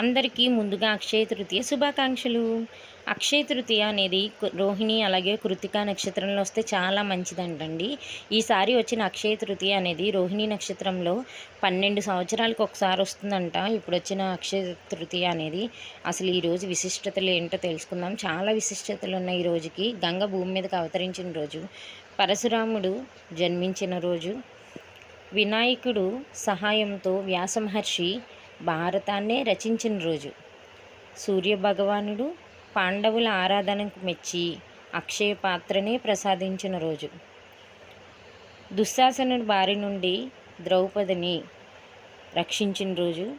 అందరికీ ముందుగా అక్షయ తృతీయ శుభాకాంక్షలు. అక్షయ తృతీయ అనేది రోహిణి అలాగే కృతిక నక్షత్రంలో వస్తే చాలా మంచిదంటండి. ఈసారి వచ్చిన అక్షయ తృతీయ అనేది రోహిణి నక్షత్రంలో పన్నెండు సంవత్సరాలకు ఒకసారి వస్తుందంట. ఇప్పుడు వచ్చిన అక్షయ తృతీయ అనేది అసలు ఈ రోజు విశిష్టతలు ఏంటో తెలుసుకుందాం. చాలా విశిష్టతలు ఉన్నాయి ఈ రోజుకి. గంగ భూమి మీదకి అవతరించిన రోజు పరశురాముడు జన్మించిన రోజు వినాయకుడు సహాయంతో వ్యాస మహర్షి భారతాన్నే రచించిన రోజు. సూర్య భగవానుడు పాండవుల ఆరాధనకు మెచ్చి అక్షయ పాత్రనే ప్రసాదించిన రోజు. దుశ్శాసనుడి బారి నుండి ద్రౌపదిని రక్షించిన రోజు.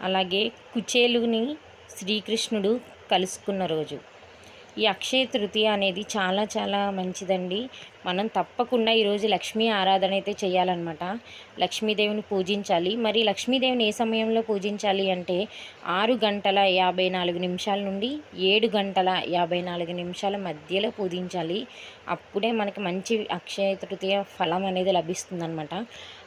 అలాగే కుచేలుని శ్రీకృష్ణుడు కలుసుకున్న రోజు. ఈ అక్షయ తృతీయ అనేది చాలా చాలా మంచిదండి. మనం తప్పకుండా ఈరోజు లక్ష్మీ ఆరాధన అయితే చేయాలన్నమాట. లక్ష్మీదేవిని పూజించాలి. మరి లక్ష్మీదేవిని ఏ సమయంలో పూజించాలి అంటే ఆరు గంటల యాభై నాలుగు నిమిషాల నుండి ఏడు గంటల యాభై నాలుగు నిమిషాల మధ్యలో పూజించాలి. అప్పుడే మనకి మంచి అక్షయ తృతీయ ఫలం అనేది లభిస్తుందన్నమాట.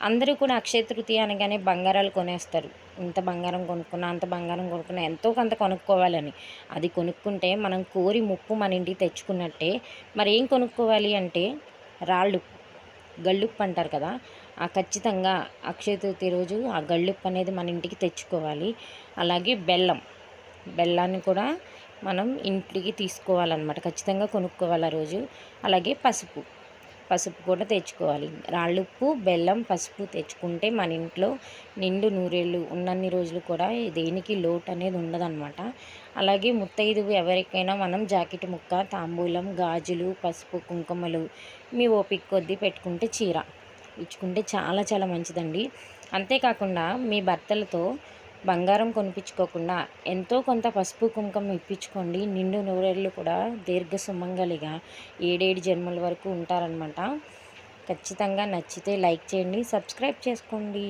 అందరూ కూడా అక్షయ తృతీయ అనగానే బంగారాలు కొనేస్తారు. ఇంత బంగారం కొనుక్కున్నా అంత బంగారం కొనుక్కున్నా ఎంతో కొంత కొనుక్కోవాలని. అది కొనుక్కుంటే మనం కోరి ముప్పు మన ఇంటికి తెచ్చుకున్నట్టే. మరి ఏం కొనుక్కోవాలి అంటే రాళ్ళు గళ్ళుప్పు అంటారు కదా ఆ ఖచ్చితంగా అక్షయ తృతీయ రోజు ఆ గళ్ళుప్పు అనేది మన ఇంటికి తెచ్చుకోవాలి. అలాగే బెల్లం బెల్లాన్ని కూడా మనం ఇంటికి తీసుకోవాలన్నమాట. ఖచ్చితంగా కొనుక్కోవాలి ఆ రోజు. అలాగే పసుపు పసుపు కూడా తెచ్చుకోవాలి. రాళ్ళుప్పు బెల్లం పసుపు తెచ్చుకుంటే మన ఇంట్లో నిండు నూరేళ్ళు ఉన్నన్ని రోజులు కూడా దేనికి లోటు అనేది ఉండదన్నమాట. అలాగే ముత్తైదువు ఎవరికైనా మనం జాకెట్ ముక్క తాంబూలం గాజులు పసుపు కుంకుమలు మీ ఓపిక కొద్దీ పెట్టుకుంటే చీర. ఇచ్చుకుంటే చాలా చాలా మంచిదండి. అంతేకాకుండా మీ భర్తలతో బంగారం కొనిపించుకోకుండా ఎంతో కొంత పసుపు కుంకుమ ఇప్పించుకోండి. నిండు నూరేళ్ళు కూడా దీర్ఘ సుమంగలిగా ఏడేడు జన్మల వరకు ఉంటారనమాట ఖచ్చితంగా నచ్చితే లైక్ చేయండి సబ్స్క్రైబ్ చేసుకోండి.